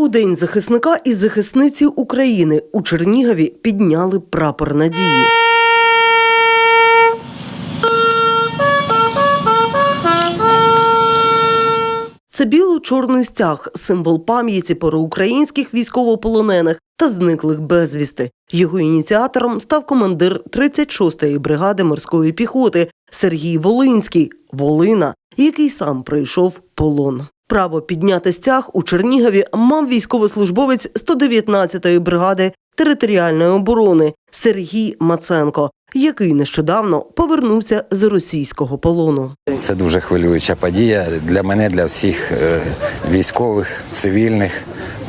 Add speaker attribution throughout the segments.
Speaker 1: У день захисника і захисниці України у Чернігові підняли прапор надії. Це біло-чорний стяг, символ пам'яті про українських військовополонених та зниклих безвісти. Його ініціатором став командир 36-ї бригади морської піхоти Сергій Волинський Волина, який сам пройшов полон. Право підняти стяг у Чернігові мав військовослужбовець 119-ї бригади територіальної оборони Сергій Маценко, який нещодавно повернувся з російського полону.
Speaker 2: Це дуже хвилююча подія для мене, для всіх е, військових, цивільних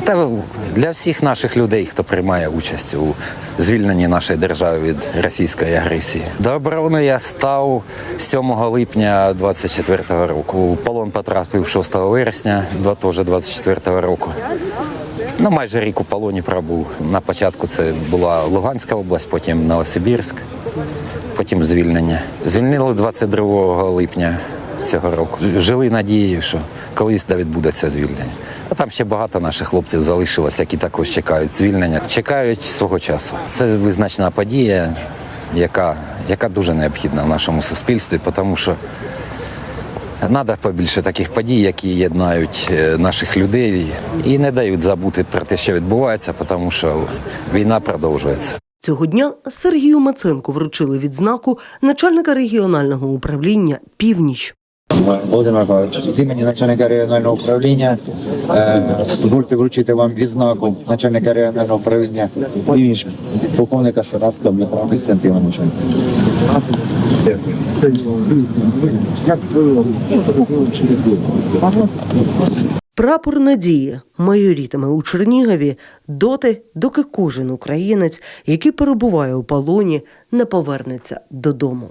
Speaker 2: та для всих наших людей, хто приймає участь у звільненні нашої держави від російської агресії. До оборони я став 7 липня 24 року. У полон потрапив 6 вересня, два- теж 24 року. Ну, майже рік у полоні пробув. На початку це була Луганська область, потім Новосибірськ, потім звільнення. Звільнили 22 липня цього року. Жили надією, що колись да відбудеться звільнення. А там ще багато наших хлопців залишилось, які також чекають звільнення, чекають свого часу. Це визначна подія, яка, яка дуже необхідна в нашому суспільстві, тому що Треба побільше таких подій, які єднають е, наших людей і не дають забути про те, що відбувається, тому що війна продовжується.
Speaker 1: Цього дня Сергію Маценку вручили відзнаку начальника регіонального управління Північ.
Speaker 3: Володимир Михайлович, з імені начальника регіонального управління е, дозвольте вручити вам відзнаку начальника регіонального управління «Північ» полковника Саратського Дмитра Костянтиновича.
Speaker 1: Прапор надії майорітиме у Чернігові доти, доки кожен українець, який перебуває у полоні, не повернеться додому.